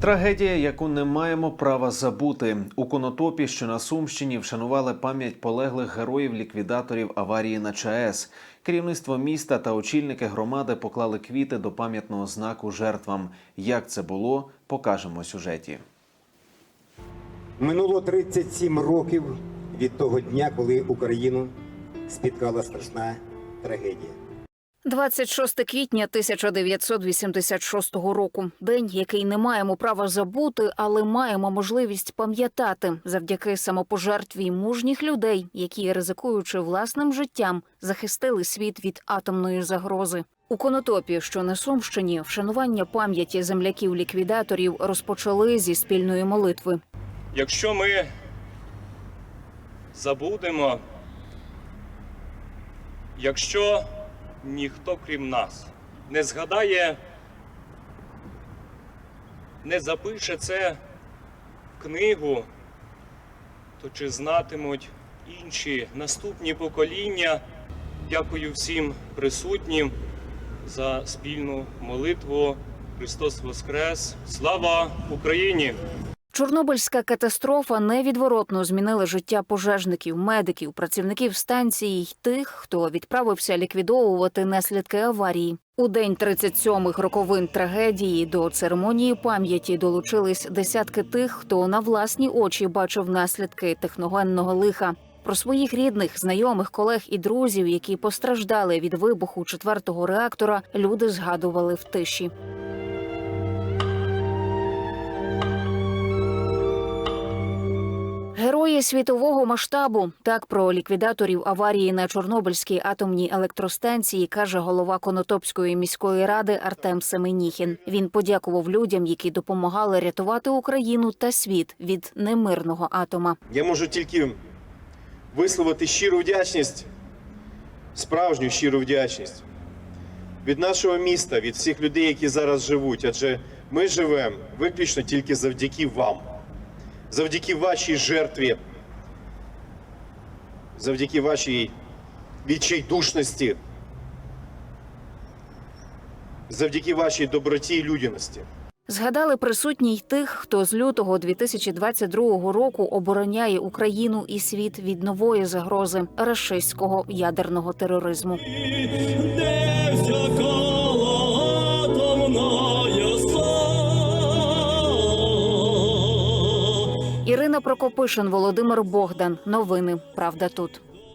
Трагедія, яку не маємо права забути. У Конотопі, що на Сумщині, вшанували пам'ять полеглих героїв-ліквідаторів аварії на ЧАЕС. Керівництво міста та очільники громади поклали квіти до пам'ятного знаку жертвам. Як це було, покажемо сюжеті. Минуло 37 років від того дня, коли Україну спіткала страшна трагедія. 26 квітня 1986 року. День, який не маємо права забути, але маємо можливість пам'ятати завдяки самопожертві мужніх людей, які, ризикуючи власним життям, захистили світ від атомної загрози. У Конотопі, що на Сумщині, вшанування пам'яті земляків-ліквідаторів розпочали зі спільної молитви. Якщо ми забудемо, якщо ніхто крім нас не згадає, не запише це в книгу, то чи знатимуть інші наступні покоління? Дякую всім присутнім за спільну молитву. Христос Воскрес! Слава Україні! Чорнобильська катастрофа невідворотно змінила життя пожежників, медиків, працівників станції й тих, хто відправився ліквідовувати наслідки аварії. У день 37-х роковин трагедії до церемонії пам'яті долучились десятки тих, хто на власні очі бачив наслідки техногенного лиха. Про своїх рідних, знайомих, колег і друзів, які постраждали від вибуху четвертого реактора, люди згадували в тиші. Герої світового масштабу так про ліквідаторів аварії на Чорнобильській атомній електростанції каже голова Конотопської міської ради Артем Семеніхін. Він подякував людям, які допомагали рятувати Україну та світ від немирного атома. Я можу тільки висловити щиру вдячність, справжню щиру вдячність від нашого міста, від всіх людей, які зараз живуть. Адже ми живемо виключно тільки завдяки вам, завдяки вашій жертві, завдяки вашій відчайдушності, завдяки вашій доброті і людяності. Згадали присутні й тих, хто з лютого 2022 року обороняє Україну і світ від нової загрози рашистського ядерного тероризму. Ірина Прокопишин, Володимир Богдан. Новини. Правда тут.